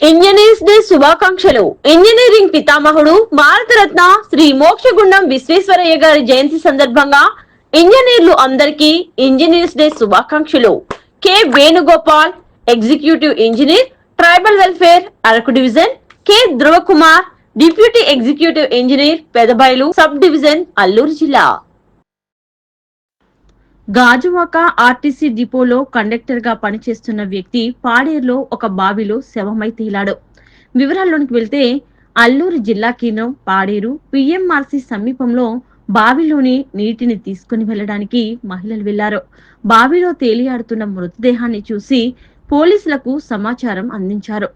Engineers day శుభాకాంక్షలు. Engineering పితామహుడు భారతరత్న శ్రీ మోక్షగుండం విశ్వేశ్వరయ్య గారి జయంతి సందర్భంగా ఇంజనీర్లు అందరికీ ఇంజనీర్స్ డే శుభాకాంక్షలు. K Venugopal executive engineer tribal welfare Araku division. K Dhruvakumar deputy executive engineer Pedabailu sub division Alluru జిల్లా. గాజువాక ఆర్టీసీ డిపోలో కండక్టర్గా పనిచేస్తున్న వ్యక్తి పాడేరులో ఒక బావిలో శవమై తేలాడు. వివరాల్లోనికి వెళ్తే అల్లూరు జిల్లా కేంద్రం పాడేరు పిఎంఆర్సీ సమీపంలో బావిలోని నీటిని తీసుకుని వెళ్ళడానికి మహిళలు వెళ్ళారు. బావిలో తేలియాడుతున్న మృతదేహాన్ని చూసి పోలీసులకు సమాచారం అందించారు.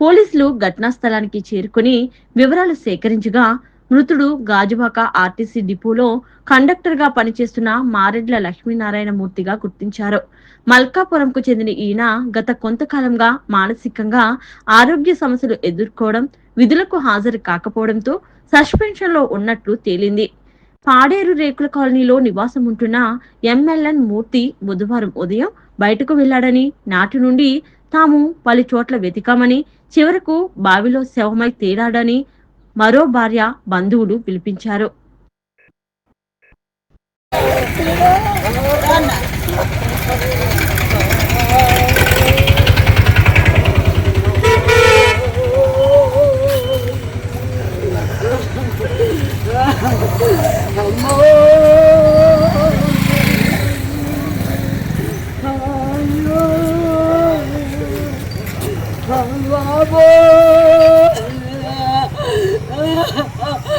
పోలీసులు ఘటనా స్థలానికి చేరుకుని వివరాలు సేకరించగా మృతుడు గాజువాక ఆర్టీసీ డిపోలో కండక్టర్గా పనిచేస్తున్న మారెడ్ల లక్ష్మీనారాయణ మూర్తిగా గుర్తించారు. మల్కాపురంకు చెందిన ఈయన గత కొంతకాలంగా మానసికంగా ఆరోగ్య సమస్యలు ఎదుర్కోవడం విధులకు హాజరు కాకపోవడంతో సస్పెన్షన్లో ఉన్నట్లు తేలింది. పాడేరు రేకుల కాలనీలో నివాసం ఉంటున్న ఎంఎల్ఎన్ మూర్తి బుధవారం ఉదయం బయటకు వెళ్ళాడని నాటి నుండి తాము పలు చోట్ల వెతికామని చివరకు బావిలో శవమై తేలాడని మరో భార్య బంధువులు పిలిపించారు Oh!